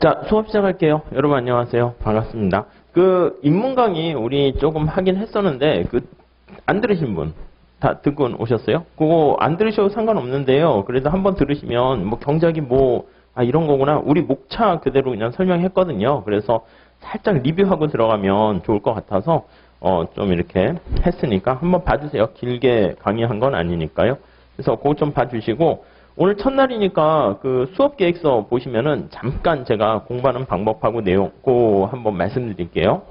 자, 수업 시작할게요. 여러분 안녕하세요. 반갑습니다. 그 인문 강의 우리 조금 하긴 했었는데 그 안 들으신 분 다 듣고 오셨어요? 그거 안 들으셔도 상관없는데요. 그래도 한번 들으시면 뭐 경작이 뭐 아, 이런 거구나. 우리 목차 그대로 그냥 설명했거든요. 그래서 살짝 리뷰하고 들어가면 좋을 것 같아서 어, 좀 이렇게 했으니까 한번 봐주세요. 길게 강의한 건 아니니까요. 그래서 그거 좀 봐주시고 오늘 첫날이니까 그 수업 계획서 보시면은 잠깐 제가 공부하는 방법하고 내용 그 한번 말씀드릴게요.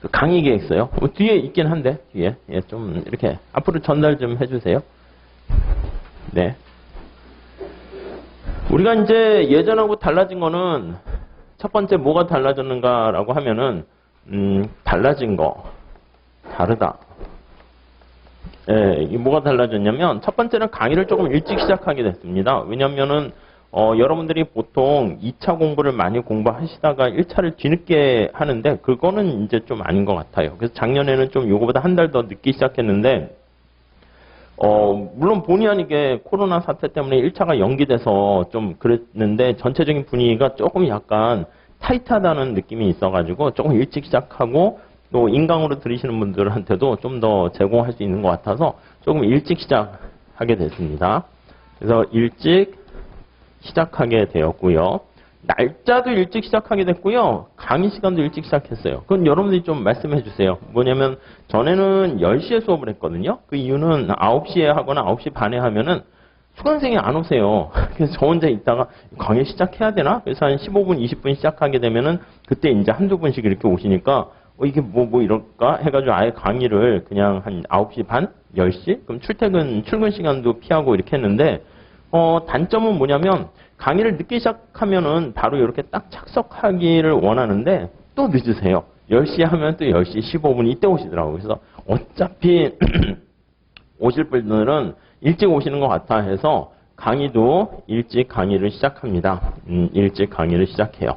그 강의 계획서요. 어, 뒤에 있긴 한데 뒤에 예, 좀 이렇게 앞으로 전달 좀 해주세요. 네. 우리가 이제 예전하고 달라진 거는 첫 번째 뭐가 달라졌는가라고 하면은 음, 달라진 거 다르다. 예, 이 뭐가 달라졌냐면 첫 번째는 강의를 조금 일찍 시작하게 됐습니다. 왜냐면은 어, 여러분들이 보통 2차 공부를 많이 공부하시다가 1차를 뒤늦게 하는데 그거는 이제 좀 아닌 것 같아요. 그래서 작년에는 좀 요거보다 한 달 더 늦게 시작했는데 어, 물론 본의 아니게 코로나 사태 때문에 1차가 연기돼서 좀 그랬는데 전체적인 분위기가 조금 약간 타이트하다는 느낌이 있어가지고 조금 일찍 시작하고 또 인강으로 들으시는 분들한테도 좀 더 제공할 수 있는 것 같아서 조금 일찍 시작하게 됐습니다. 그래서 일찍 시작하게 되었고요. 날짜도 일찍 시작하게 됐고요. 강의 시간도 일찍 시작했어요. 그건 여러분들이 좀 말씀해 주세요. 뭐냐면 전에는 10시에 수업을 했거든요. 그 이유는 9시에 하거나 9시 반에 하면은 수강생이 안 오세요. 그래서 저 혼자 있다가 강의 시작해야 되나? 그래서 한 15분, 20분 시작하게 되면은 그때 이제 한두 분씩 이렇게 오시니까 어, 이게 뭐, 뭐 이럴까? 해가지고 아예 강의를 그냥 한 9시 반? 10시? 그럼 출퇴근, 출근 시간도 피하고 이렇게 했는데, 어, 단점은 뭐냐면, 강의를 늦게 시작하면은 바로 이렇게 딱 착석하기를 원하는데, 또 늦으세요. 10시에 하면 또 10시 15분 이때 오시더라고요. 그래서 어차피 오실 분들은 일찍 오시는 것 같아 해서 강의도 일찍 강의를 시작합니다. 음, 일찍 강의를 시작해요.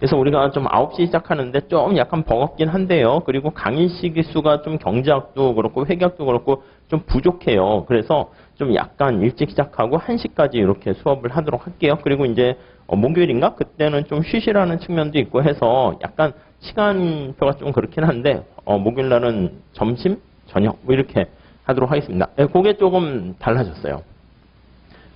그래서 우리가 좀 9시 시작하는데 좀 약간 버겁긴 한데요. 그리고 강의 시기수가 좀 경제학도 그렇고 회계학도 그렇고 좀 부족해요. 그래서 좀 약간 일찍 시작하고 1시까지 이렇게 수업을 하도록 할게요. 그리고 이제 어, 목요일인가? 그때는 좀 쉬시라는 측면도 있고 해서 약간 시간표가 좀 그렇긴 한데 어, 목요일 날은 점심, 저녁 뭐 이렇게 하도록 하겠습니다. 예, 그게 조금 달라졌어요.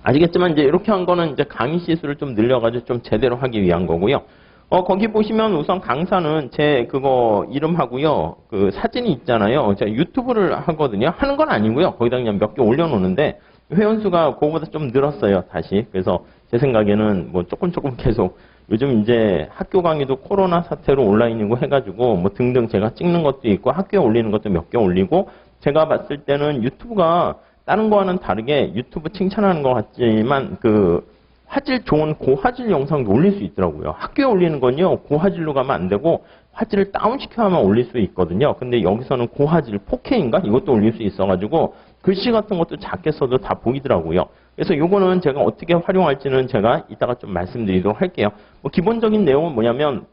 아시겠지만 이제 이렇게 한 거는 이제 강의 시수를 좀 늘려가지고 좀 제대로 하기 위한 거고요. 어, 거기 보시면 우선 강사는 제 그거 이름하고요. 그 사진이 있잖아요. 제가 유튜브를 하거든요. 하는 건 아니고요. 거기다 그냥 몇 개 올려놓는데 회원수가 그거보다 좀 늘었어요. 다시. 그래서 제 생각에는 뭐 조금 조금 계속 요즘 이제 학교 강의도 코로나 사태로 온라인이고 해가지고 뭐 등등 제가 찍는 것도 있고 학교에 올리는 것도 몇 개 올리고 제가 봤을 때는 유튜브가 다른 거와는 다르게 유튜브 칭찬하는 것 같지만 그 화질 좋은 고화질 영상도 올릴 수 있더라고요. 학교에 올리는 건요, 고화질로 가면 안 되고, 화질을 다운시켜야만 올릴 수 있거든요. 근데 여기서는 고화질 4K인가? 이것도 올릴 수 있어가지고, 글씨 같은 것도 작게 써도 다 보이더라고요. 그래서 요거는 제가 어떻게 활용할지는 제가 이따가 좀 말씀드리도록 할게요. 뭐 기본적인 내용은 뭐냐면,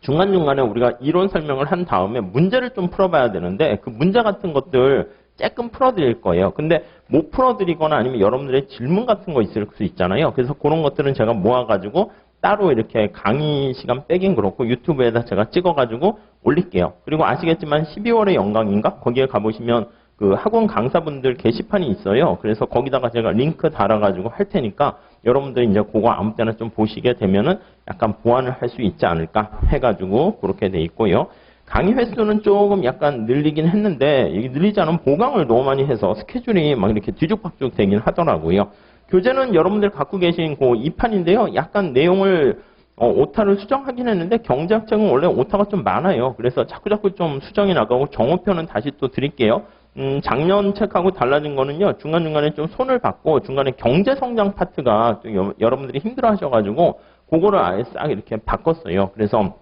중간중간에 우리가 이론 설명을 한 다음에 문제를 좀 풀어봐야 되는데, 그 문제 같은 것들 조금 풀어드릴 거예요. 근데 못 풀어드리거나 아니면 여러분들의 질문 같은 거 있을 수 있잖아요. 그래서 그런 것들은 제가 모아가지고 따로 이렇게 강의 시간 빼긴 그렇고 유튜브에다 제가 찍어가지고 올릴게요. 그리고 아시겠지만 12월의 영광인가? 거기에 가보시면 그 학원 강사분들 게시판이 있어요. 그래서 거기다가 제가 링크 달아가지고 할 테니까 여러분들이 이제 그거 아무 때나 좀 보시게 되면은 약간 보완을 할 수 있지 않을까 해가지고 그렇게 돼 있고요. 강의 횟수는 조금 약간 늘리긴 했는데 늘리지 않으면 보강을 너무 많이 해서 스케줄이 막 이렇게 뒤죽박죽 되긴 하더라고요. 교재는 여러분들 갖고 계신 그 2판인데요. 약간 내용을 어, 오타를 수정하긴 했는데 경제학책은 원래 오타가 좀 많아요. 그래서 자꾸자꾸 좀 수정이 나가고 정오표는 다시 또 드릴게요. 음, 작년 책하고 달라진 거는요. 중간중간에 좀 손을 받고 중간에 경제성장 파트가 좀 여, 여러분들이 힘들어 하셔가지고 그거를 아예 싹 이렇게 바꿨어요. 그래서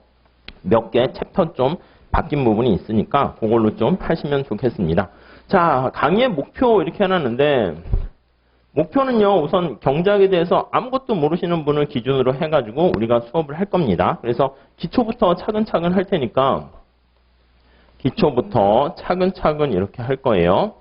몇 개 챕터 좀 바뀐 부분이 있으니까 그걸로 좀 하시면 좋겠습니다. 자, 강의의 목표 이렇게 해놨는데 목표는요, 우선 경제학에 대해서 아무것도 모르시는 분을 기준으로 해가지고 우리가 수업을 할 겁니다. 그래서 기초부터 차근차근 할 테니까 기초부터 차근차근 이렇게 할 거예요.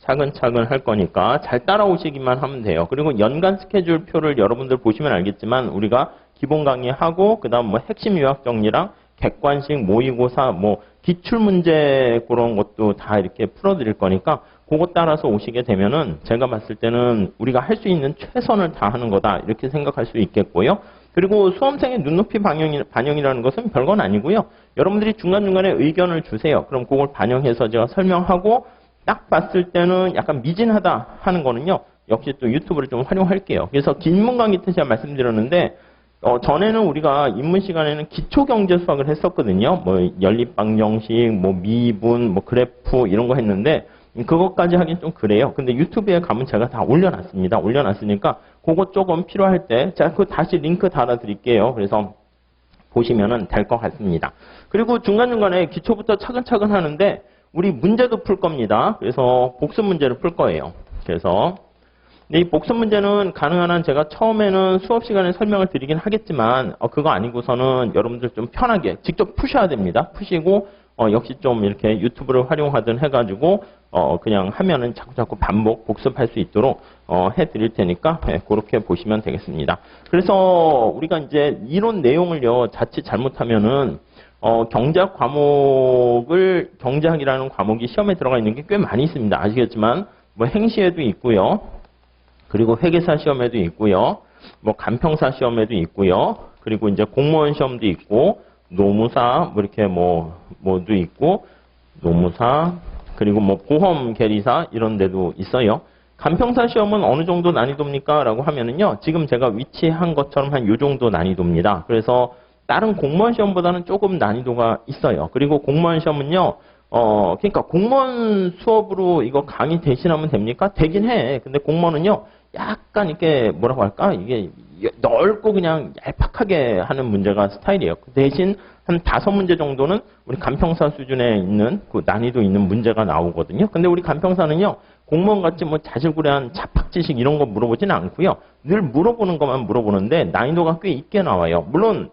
차근차근 할 거니까 잘 따라오시기만 하면 돼요. 그리고 연간 스케줄 표를 여러분들 보시면 알겠지만 우리가 기본 강의하고 그 다음 뭐 핵심 유학 정리랑 객관식 모의고사 뭐 기출 문제 그런 것도 다 이렇게 풀어 드릴 거니까 그거 따라서 오시게 되면은 제가 봤을 때는 우리가 할 수 있는 최선을 다하는 거다 이렇게 생각할 수 있겠고요. 그리고 수험생의 눈높이 반영이, 반영이라는 것은 별건 아니고요. 여러분들이 중간중간에 의견을 주세요. 그럼 그걸 반영해서 제가 설명하고 딱 봤을 때는 약간 미진하다 하는 거는요. 역시 또 유튜브를 좀 활용할게요. 그래서 긴 문 강의 때 제가 말씀드렸는데 어, 전에는 우리가 입문 시간에는 기초 경제 수학을 했었거든요. 뭐 연립방 정식, 뭐 미분, 뭐 그래프 이런 거 했는데 그것까지 하긴 좀 그래요. 근데 유튜브에 가면 제가 다 올려놨습니다. 올려놨으니까 그거 조금 필요할 때 제가 그 다시 링크 달아드릴게요. 그래서 보시면은 될 것 같습니다. 그리고 중간중간에 기초부터 차근차근 하는데 우리 문제도 풀 겁니다. 그래서 복습 문제를 풀 거예요. 그래서 근데 이 복습 문제는 가능한 한 제가 처음에는 수업 시간에 설명을 드리긴 하겠지만 어, 그거 아니고서는 여러분들 좀 편하게 직접 푸셔야 됩니다. 푸시고 어, 역시 좀 이렇게 유튜브를 활용하든 해가지고 어, 그냥 하면은 자꾸 자꾸 반복 복습할 수 있도록 어, 해드릴 테니까 네, 그렇게 보시면 되겠습니다. 그래서 우리가 이제 이론 내용을요 자칫 잘못하면은 어, 경제학 과목을 경제학이라는 과목이 시험에 들어가 있는 게 꽤 많이 있습니다. 아시겠지만 뭐 행시에도 있고요. 그리고 회계사 시험에도 있고요. 뭐 간평사 시험에도 있고요. 그리고 이제 공무원 시험도 있고 노무사 뭐 이렇게 뭐 뭐도 있고 노무사 그리고 뭐 보험 계리사 이런 데도 있어요. 간평사 시험은 어느 정도 난이도입니까? 라고 하면은요. 지금 제가 위치한 것처럼 한 요 정도 난이도입니다. 그래서 다른 공무원 시험보다는 조금 난이도가 있어요. 그리고 공무원 시험은요. 어, 그러니까 공무원 수업으로 이거 강의 대신하면 됩니까? 되긴 해. 근데 공무원은요. 약간 이렇게 뭐라고 할까? 이게 넓고 그냥 얄팍하게 하는 문제가 스타일이에요. 그 대신 한 다섯 문제 정도는 우리 간평사 수준에 있는 그 난이도 있는 문제가 나오거든요. 근데 우리 간평사는요. 공무원 같이 뭐 자질구레한 자팍 지식 이런 거 물어보지는 않고요. 늘 물어보는 것만 물어보는데 난이도가 꽤 있게 나와요. 물론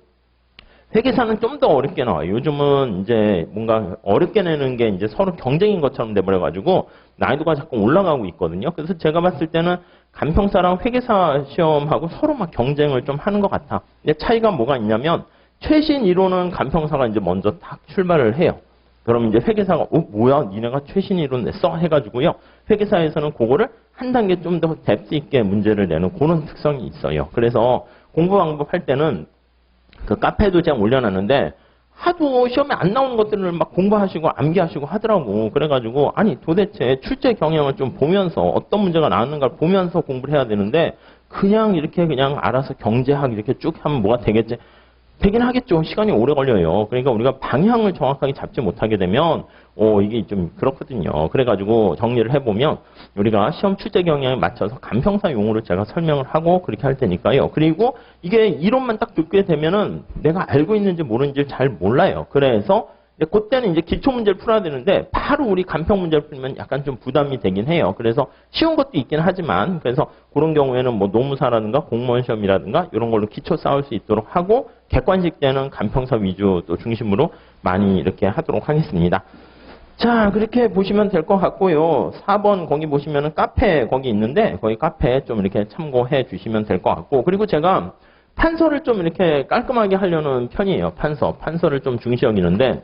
회계사는 좀 더 어렵게 나와요. 요즘은 이제 뭔가 어렵게 내는 게 이제 서로 경쟁인 것처럼 돼버려가지고 난이도가 자꾸 올라가고 있거든요. 그래서 제가 봤을 때는 간평사랑 회계사 시험하고 서로 막 경쟁을 좀 하는 것 같아. 근데 차이가 뭐가 있냐면 최신 이론은 간평사가 이제 먼저 딱 출발을 해요. 그럼 이제 회계사가 어 뭐야 니네가 최신 이론 냈어 해가지고요. 회계사에서는 그거를 한 단계 좀 더 뎁스 있게 문제를 내는 그런 특성이 있어요. 그래서 공부 방법 할 때는 그 카페도 제가 올려놨는데 하도 시험에 안 나오는 것들을 막 공부하시고 암기하시고 하더라고. 그래가지고 아니 도대체 출제 경향을 좀 보면서 어떤 문제가 나왔는가를 보면서 공부를 해야 되는데 그냥 이렇게 그냥 알아서 경제학 이렇게 쭉 하면 뭐가 되겠지. 되긴 하겠죠. 시간이 오래 걸려요. 그러니까 우리가 방향을 정확하게 잡지 못하게 되면 어 이게 좀 그렇거든요. 그래가지고 정리를 해보면 우리가 시험 출제 경향에 맞춰서 간평사 용어를 제가 설명을 하고 그렇게 할 테니까요. 그리고 이게 이론만 딱 듣게 되면은 내가 알고 있는지 모르는지 잘 몰라요. 그래서 그때는 이제 기초 문제를 풀어야 되는데 바로 우리 간평 문제를 풀면 약간 좀 부담이 되긴 해요. 그래서 쉬운 것도 있긴 하지만 그래서 그런 경우에는 뭐 노무사라든가 공무원 시험이라든가 이런 걸로 기초 쌓을 수 있도록 하고 객관식 때는 간평사 위주 또 중심으로 많이 이렇게 하도록 하겠습니다. 자, 그렇게 보시면 될 것 같고요. 4번 거기 보시면은 카페 거기 있는데 거기 카페 좀 이렇게 참고해 주시면 될 것 같고 그리고 제가 판서를 좀 이렇게 깔끔하게 하려는 편이에요. 판서. 판서를 좀 중시 여기는데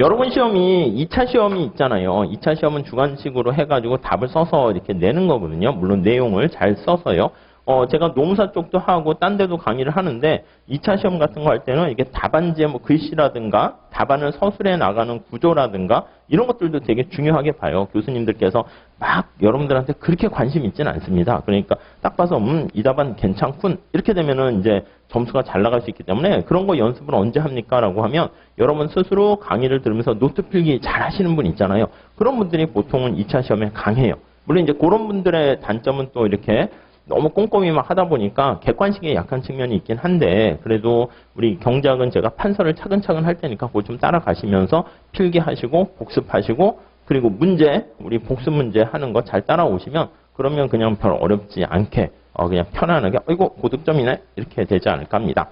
여러분 시험이 2차 시험이 있잖아요. 2차 시험은 주관식으로 해가지고 답을 써서 이렇게 내는 거거든요. 물론 내용을 잘 써서요. 어, 제가 노무사 쪽도 하고 딴 데도 강의를 하는데 2차 시험 같은 거 할 때는 이게 답안지에 뭐 글씨라든가 답안을 서술해 나가는 구조라든가 이런 것들도 되게 중요하게 봐요. 교수님들께서 막 여러분들한테 그렇게 관심 있지는 않습니다. 그러니까 딱 봐서 음, 이 답안 괜찮군. 이렇게 되면은 이제 점수가 잘 나갈 수 있기 때문에 그런 거 연습을 언제 합니까? 라고 하면 여러분 스스로 강의를 들으면서 노트 필기 잘 하시는 분 있잖아요. 그런 분들이 보통은 2차 시험에 강해요. 물론 이제 그런 분들의 단점은 또 이렇게 너무 꼼꼼히 막 하다 보니까 객관식에 약한 측면이 있긴 한데 그래도 우리 경작은 제가 판서를 차근차근 할 테니까 그거 좀 따라가시면서 필기하시고 복습하시고 그리고 문제 우리 복습 문제 하는 거 잘 따라오시면 그러면 그냥 별 어렵지 않게 어 그냥 편안하게 어 이거 고득점이네 이렇게 되지 않을까 합니다.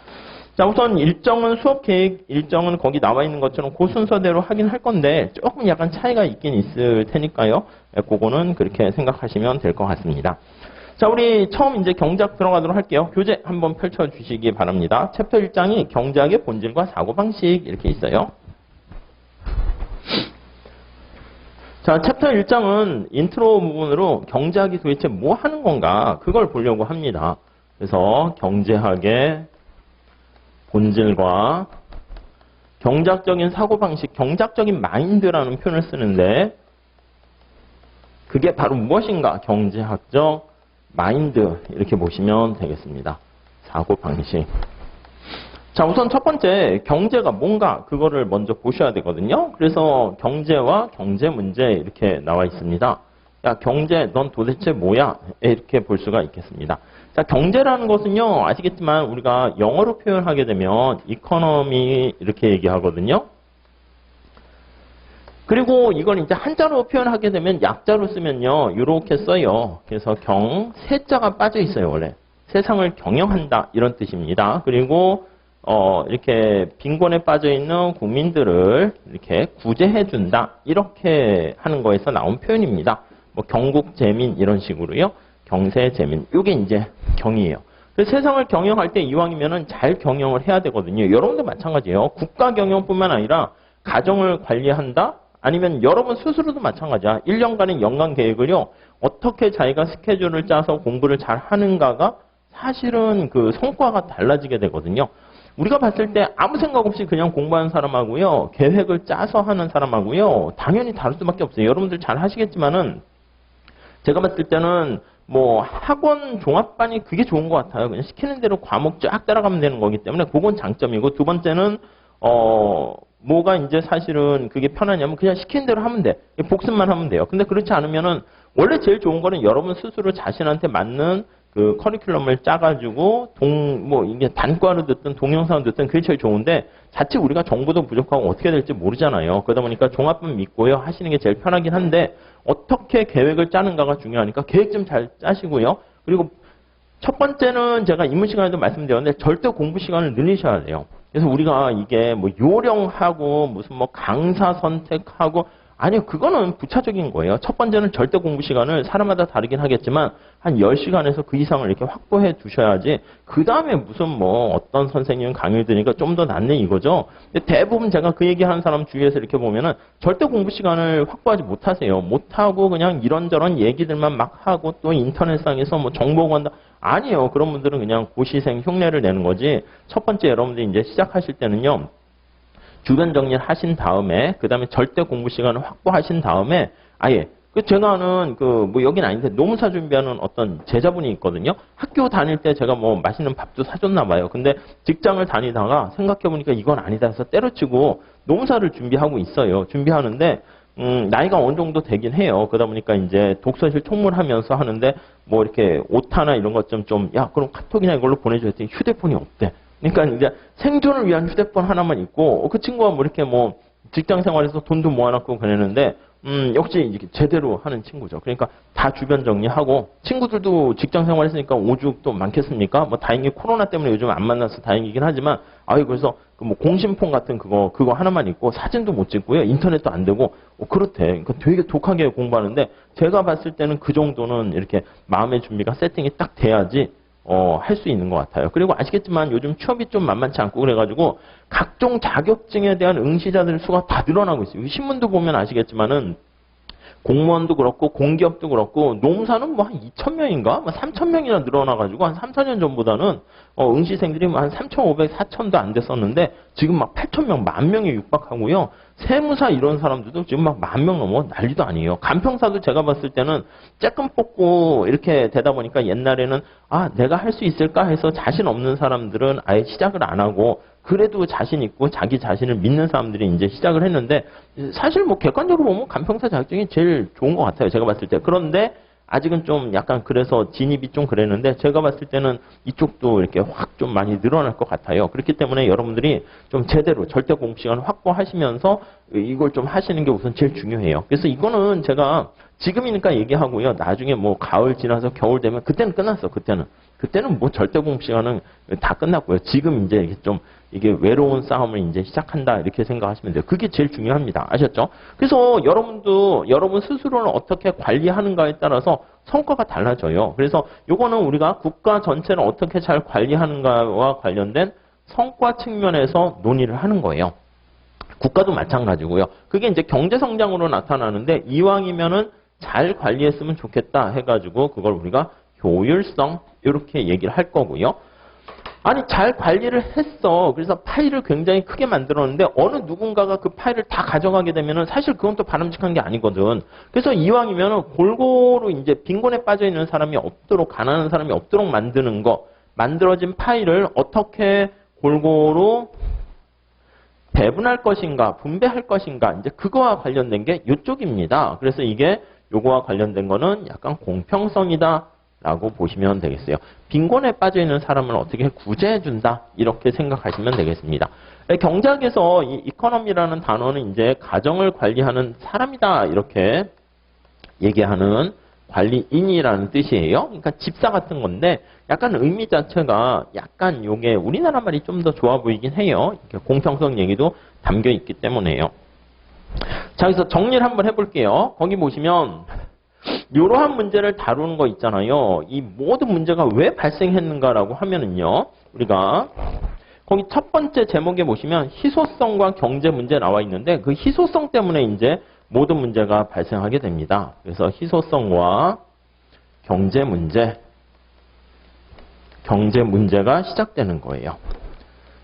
자, 우선 일정은 수업 계획 일정은 거기 나와 있는 것처럼 그 순서대로 하긴 할 건데 조금 약간 차이가 있긴 있을 테니까요. 예, 그거는 그렇게 생각하시면 될 것 같습니다. 자, 우리 처음 이제 경작 들어가도록 할게요. 교재 한번 펼쳐 주시기 바랍니다. 챕터 1장이 경작의 본질과 사고방식 이렇게 있어요. 자, 챕터 1장은 인트로 부분으로 경제학이 도대체 뭐 하는 건가 그걸 보려고 합니다. 그래서 경제학의 본질과 경작적인 사고방식, 경작적인 마인드라는 표현을 쓰는데 그게 바로 무엇인가? 경제학적 마인드 이렇게 보시면 되겠습니다. 사고 방식. 자, 우선 첫 번째 경제가 뭔가 그거를 먼저 보셔야 되거든요. 그래서 경제와 경제 문제 이렇게 나와 있습니다. 야, 경제 넌 도대체 뭐야? 이렇게 볼 수가 있겠습니다. 자, 경제라는 것은요. 아시겠지만 우리가 영어로 표현하게 되면 이코노미 이렇게 얘기하거든요. 그리고 이걸 이제 한자로 표현하게 되면 약자로 쓰면요. 이렇게 써요. 그래서 경, 세자가 빠져 있어요, 원래. 세상을 경영한다 이런 뜻입니다. 그리고 어, 이렇게 빈곤에 빠져 있는 국민들을 이렇게 구제해 준다. 이렇게 하는 거에서 나온 표현입니다. 뭐 경국 재민 이런 식으로요. 경세 재민. 이게 이제 경이에요. 세상을 경영할 때 이왕이면은 잘 경영을 해야 되거든요. 여러분도 마찬가지예요. 국가 경영뿐만 아니라 가정을 관리한다. 아니면 여러분 스스로도 마찬가지야. 1년간의 연간 계획을요. 어떻게 자기가 스케줄을 짜서 공부를 잘 하는가가 사실은 그 성과가 달라지게 되거든요. 우리가 봤을 때 아무 생각 없이 그냥 공부하는 사람하고요. 계획을 짜서 하는 사람하고요. 당연히 다를 수밖에 없어요. 여러분들 잘 하시겠지만은 제가 봤을 때는 뭐 학원 종합반이 그게 좋은 것 같아요. 그냥 시키는 대로 과목 쫙 따라가면 되는 거기 때문에 그건 장점이고 두 번째는 어 뭐가 이제 사실은 그게 편하냐면 그냥 시키는 대로 하면 돼. 복습만 하면 돼요. 근데 그렇지 않으면은 원래 제일 좋은 거는 여러분 스스로 자신한테 맞는 그 커리큘럼을 짜가지고 동, 뭐 이게 단과로 듣든 동영상을 듣든 그게 제일 좋은데 자칫 우리가 정보도 부족하고 어떻게 될지 모르잖아요. 그러다 보니까 종합반 믿고요. 하시는 게 제일 편하긴 한데 어떻게 계획을 짜는가가 중요하니까 계획 좀 잘 짜시고요. 그리고 첫 번째는 제가 이문 시간에도 말씀드렸는데 절대 공부 시간을 늘리셔야 돼요. 그래서 우리가 이게 뭐 요령하고 무슨 뭐 강사 선택하고 아니요, 그거는 부차적인 거예요. 첫 번째는 절대 공부 시간을 사람마다 다르긴 하겠지만 한 10시간에서 그 이상을 이렇게 확보해 두셔야지 그 다음에 무슨 뭐 어떤 선생님 강의를 들으니까 좀 더 낫네 이거죠. 근데 대부분 제가 그 얘기하는 사람 주위에서 이렇게 보면은 절대 공부 시간을 확보하지 못하세요. 못하고 그냥 이런저런 얘기들만 막 하고 또 인터넷상에서 뭐 정보 구한다. 아니에요. 그런 분들은 그냥 고시생 흉내를 내는 거지. 첫 번째 여러분들이 이제 시작하실 때는요. 주변 정리를 하신 다음에 그 다음에 절대 공부 시간을 확보하신 다음에 아예 그 제가 아는 그 뭐 여긴 아닌데 노무사 준비하는 어떤 제자분이 있거든요. 학교 다닐 때 제가 뭐 맛있는 밥도 사줬나 봐요. 근데 직장을 다니다가 생각해 보니까 이건 아니다 해서 때려치고 노무사를 준비하고 있어요. 준비하는데 음, 나이가 어느 정도 되긴 해요. 그러다 보니까 이제 독서실 총무하면서 하는데 뭐 이렇게 오타나 이런 것 좀 좀 야 그럼 카톡이나 이걸로 보내줘야 돼. 휴대폰이 없대. 그러니까 이제 생존을 위한 휴대폰 하나만 있고 그 친구가 뭐 이렇게 뭐 직장 생활에서 돈도 모아놨고 그랬는데 음 역시 제대로 하는 친구죠. 그러니까 다 주변 정리하고 친구들도 직장 생활했으니까 오죽도 많겠습니까? 뭐 다행히 코로나 때문에 요즘 안 만나서 다행이긴 하지만 아유 그래서 그 뭐 공신폰 같은 그거 그거 하나만 있고 사진도 못 찍고요 인터넷도 안 되고 어, 그렇대. 그러니까 되게 독하게 공부하는데 제가 봤을 때는 그 정도는 이렇게 마음의 준비가 세팅이 딱 돼야지 어, 할 수 있는 것 같아요. 그리고 아시겠지만 요즘 취업이 좀 만만치 않고 그래가지고 각종 자격증에 대한 응시자들 수가 다 늘어나고 있어요. 신문도 보면 아시겠지만은 공무원도 그렇고 공기업도 그렇고 농사는 뭐 한 2천 명인가? 뭐 3천 명이나 늘어나가지고 한 3, 4년 전보다는 어, 응시생들이 뭐한 3,500, 4천도 안 됐었는데 지금 막 8천 명, 만 명에 육박하고요. 세무사 이런 사람들도 지금 막 만 명 넘어 난리도 아니에요. 간평사도 제가 봤을 때는 쬐끔 뽑고 이렇게 되다 보니까 옛날에는 아 내가 할 수 있을까 해서 자신 없는 사람들은 아예 시작을 안 하고 그래도 자신 있고 자기 자신을 믿는 사람들이 이제 시작을 했는데 사실 뭐 객관적으로 보면 간평사 자격증이 제일 좋은 것 같아요. 제가 봤을 때. 그런데 아직은 좀 약간 그래서 진입이 좀 그랬는데 제가 봤을 때는 이쪽도 이렇게 확 좀 많이 늘어날 것 같아요. 그렇기 때문에 여러분들이 좀 제대로 절대 공부 시간 확보하시면서 이걸 좀 하시는 게 우선 제일 중요해요. 그래서 이거는 제가 지금이니까 얘기하고요. 나중에 뭐 가을 지나서 겨울 되면 그때는 끝났어. 그때는. 그때는 뭐 절대 공부 시간은 다 끝났고요. 지금 이제 좀 이게 외로운 싸움을 이제 시작한다 이렇게 생각하시면 돼요. 그게 제일 중요합니다. 아셨죠? 그래서 여러분도 여러분 스스로를 어떻게 관리하는가에 따라서 성과가 달라져요. 그래서 요거는 우리가 국가 전체를 어떻게 잘 관리하는가와 관련된 성과 측면에서 논의를 하는 거예요. 국가도 마찬가지고요. 그게 이제 경제 성장으로 나타나는데 이왕이면은 잘 관리했으면 좋겠다 해가지고 그걸 우리가 효율성 이렇게 얘기를 할 거고요. 아니 잘 관리를 했어. 그래서 파일을 굉장히 크게 만들었는데 어느 누군가가 그 파일을 다 가져가게 되면은 사실 그건 또 바람직한 게 아니거든. 그래서 이왕이면은 골고루 이제 빈곤에 빠져 있는 사람이 없도록 가난한 사람이 없도록 만드는 거, 만들어진 파일을 어떻게 골고루 배분할 것인가, 분배할 것인가, 이제 그거와 관련된 게 이쪽입니다. 그래서 이게 요거와 관련된 거는 약간 공평성이다. 라고 보시면 되겠어요. 빈곤에 빠져 있는 사람을 어떻게 구제해 준다. 이렇게 생각하시면 되겠습니다. 경제학에서 이 이코노미라는 단어는 이제 가정을 관리하는 사람이다. 이렇게 얘기하는 관리인이라는 뜻이에요. 그러니까 집사 같은 건데 약간 의미 자체가 약간 요게 우리나라 말이 좀 더 좋아 보이긴 해요. 공평성 얘기도 담겨 있기 때문에요. 자, 그래서 정리를 한번 해볼게요. 거기 보시면 이러한 문제를 다루는 거 있잖아요. 이 모든 문제가 왜 발생했는가라고 하면은요. 우리가 거기 첫 번째 제목에 보시면 희소성과 경제 문제 나와 있는데 그 희소성 때문에 이제 모든 문제가 발생하게 됩니다. 그래서 희소성과 경제 문제, 경제 문제가 시작되는 거예요.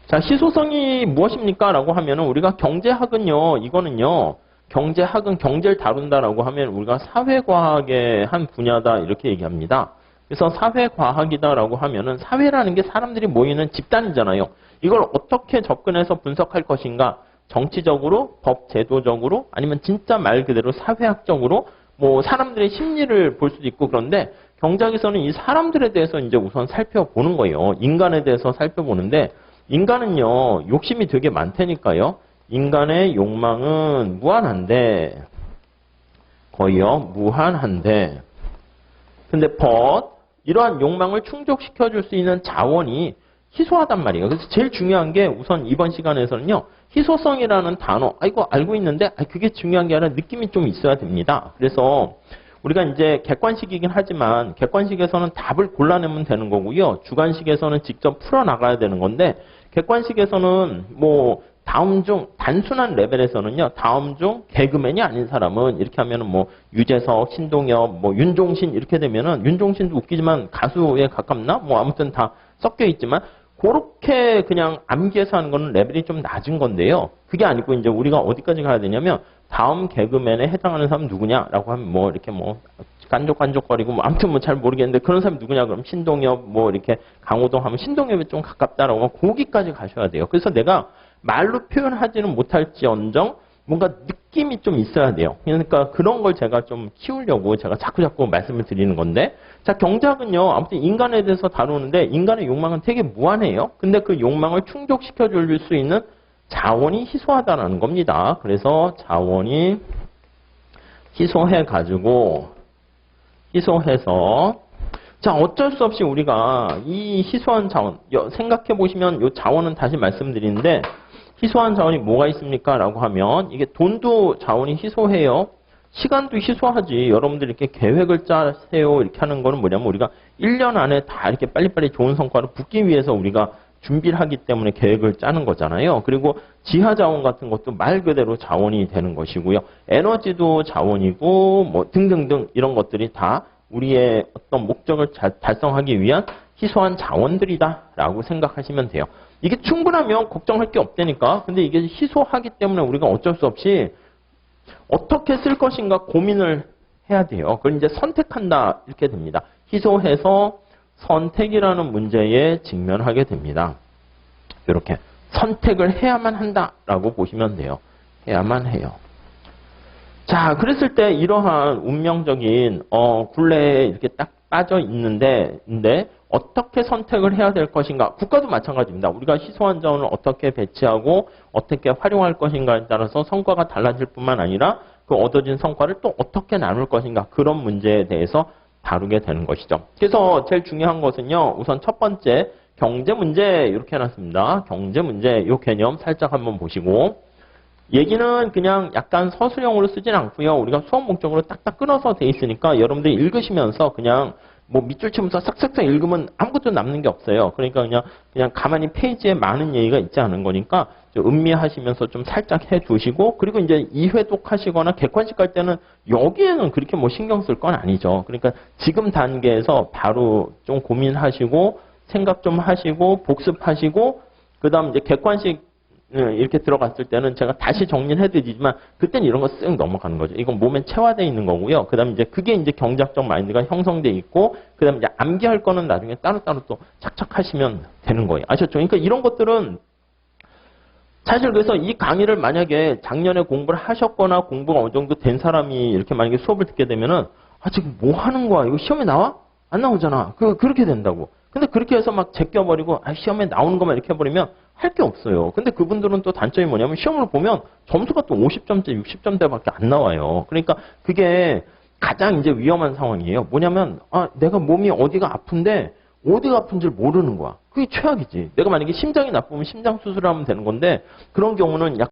자, 희소성이 무엇입니까? 라고 하면은 우리가 경제학은요, 이거는요, 경제학은 경제를 다룬다라고 하면 우리가 사회과학의 한 분야다 이렇게 얘기합니다. 그래서 사회과학이다라고 하면은 사회라는 게 사람들이 모이는 집단이잖아요. 이걸 어떻게 접근해서 분석할 것인가? 정치적으로, 법 제도적으로, 아니면 진짜 말 그대로 사회학적으로 뭐 사람들의 심리를 볼 수도 있고 그런데 경제학에서는 이 사람들에 대해서 이제 우선 살펴보는 거예요. 인간에 대해서 살펴보는데 인간은요 욕심이 되게 많다니까요. 인간의 욕망은 무한한데 거의요 무한한데 근데 but 이러한 욕망을 충족시켜 줄 수 있는 자원이 희소하단 말이에요. 그래서 제일 중요한 게 우선 이번 시간에서는요. 희소성이라는 단어, 아 이거 알고 있는데 아, 그게 중요한 게 아니라 느낌이 좀 있어야 됩니다. 그래서 우리가 이제 객관식이긴 하지만 객관식에서는 답을 골라내면 되는 거고요. 주관식에서는 직접 풀어 나가야 되는 건데 객관식에서는 뭐 다음 중 단순한 레벨에서는요. 다음 중 개그맨이 아닌 사람은 이렇게 하면은 뭐 유재석, 신동엽, 뭐 윤종신 이렇게 되면은 윤종신도 웃기지만 가수에 가깝나? 뭐 아무튼 다 섞여 있지만 그렇게 그냥 암기해서 하는 거는 레벨이 좀 낮은 건데요. 그게 아니고 이제 우리가 어디까지 가야 되냐면 다음 개그맨에 해당하는 사람 누구냐라고 하면 뭐 이렇게 뭐 깐족깐족거리고 뭐 아무튼 뭐 잘 모르겠는데 그런 사람이 누구냐 그럼 신동엽 뭐 이렇게 강호동 하면 신동엽이 좀 가깝다라고 하면 거기까지 가셔야 돼요. 그래서 내가 말로 표현하지는 못할지언정 뭔가 느낌이 좀 있어야 돼요. 그러니까 그런 걸 제가 좀 키우려고 제가 자꾸 자꾸 말씀을 드리는 건데 자 경제학은요 아무튼 인간에 대해서 다루는데 인간의 욕망은 되게 무한해요. 근데 그 욕망을 충족시켜 줄 수 있는 자원이 희소하다라는 겁니다. 그래서 자원이 희소해 가지고 희소해서 자, 어쩔 수 없이 우리가 이 희소한 자원, 생각해 보시면 이 자원은 다시 말씀드리는데, 희소한 자원이 뭐가 있습니까? 라고 하면, 이게 돈도 자원이 희소해요. 시간도 희소하지. 여러분들 이렇게 계획을 짜세요. 이렇게 하는 거는 뭐냐면, 우리가 1년 안에 다 이렇게 빨리빨리 좋은 성과를 붙기 위해서 우리가 준비를 하기 때문에 계획을 짜는 거잖아요. 그리고 지하 자원 같은 것도 말 그대로 자원이 되는 것이고요. 에너지도 자원이고, 뭐 등등등 이런 것들이 다 우리의 어떤 목적을 달성하기 위한 희소한 자원들이다라고 생각하시면 돼요. 이게 충분하면 걱정할 게 없다니까. 근데 이게 희소하기 때문에 우리가 어쩔 수 없이 어떻게 쓸 것인가 고민을 해야 돼요. 그걸 이제 선택한다 이렇게 됩니다. 희소해서 선택이라는 문제에 직면하게 됩니다. 이렇게 선택을 해야만 한다라고 보시면 돼요. 해야만 해요. 자, 그랬을 때 이러한 운명적인 어, 굴레에 이렇게 딱 빠져 있는데, 근데 어떻게 선택을 해야 될 것인가? 국가도 마찬가지입니다. 우리가 희소한 자원을 어떻게 배치하고 어떻게 활용할 것인가에 따라서 성과가 달라질 뿐만 아니라 그 얻어진 성과를 또 어떻게 나눌 것인가? 그런 문제에 대해서 다루게 되는 것이죠. 그래서 제일 중요한 것은요. 우선 첫 번째 경제 문제 이렇게 해놨습니다. 경제 문제 이 개념 살짝 한번 보시고 얘기는 그냥 약간 서술형으로 쓰진 않고요. 우리가 수업 목적으로 딱딱 끊어서 돼 있으니까 여러분들이 읽으시면서 그냥 뭐 밑줄 치면서 싹싹싹 읽으면 아무것도 남는 게 없어요. 그러니까 그냥 그냥 가만히 페이지에 많은 얘기가 있지 않은 거니까 좀 음미하시면서 좀 살짝 해 두시고 그리고 이제 이회독 하시거나 객관식 할 때는 여기에는 그렇게 뭐 신경 쓸 건 아니죠. 그러니까 지금 단계에서 바로 좀 고민하시고 생각 좀 하시고 복습하시고 그다음 이제 객관식 예, 이렇게 들어갔을 때는 제가 다시 정리를 해드리지만 그때는 이런 거 쓱 넘어가는 거죠. 이건 몸에 체화되어 있는 거고요. 그다음 에 이제 그게 이제 경작적 마인드가 형성돼 있고 그다음 에 이제 암기할 거는 나중에 따로따로 또 착착 하시면 되는 거예요. 아셨죠? 그러니까 이런 것들은 사실 그래서 이 강의를 만약에 작년에 공부를 하셨거나 공부가 어느 정도 된 사람이 이렇게 만약에 수업을 듣게 되면은 아 지금 뭐 하는 거야? 이거 시험에 나와? 안 나오잖아. 그 그렇게 된다고. 근데 그렇게 해서 막 제껴버리고 아 시험에 나오는 것만 이렇게 해버리면 할 게 없어요. 근데 그분들은 또 단점이 뭐냐면 시험을 보면 점수가 또 50점대, 60점대밖에 안 나와요. 그러니까 그게 가장 이제 위험한 상황이에요. 뭐냐면 아 내가 몸이 어디가 아픈데 어디가 아픈지를 모르는 거야. 그게 최악이지. 내가 만약에 심장이 나쁘면 심장 수술하면 되는 건데 그런 경우는 약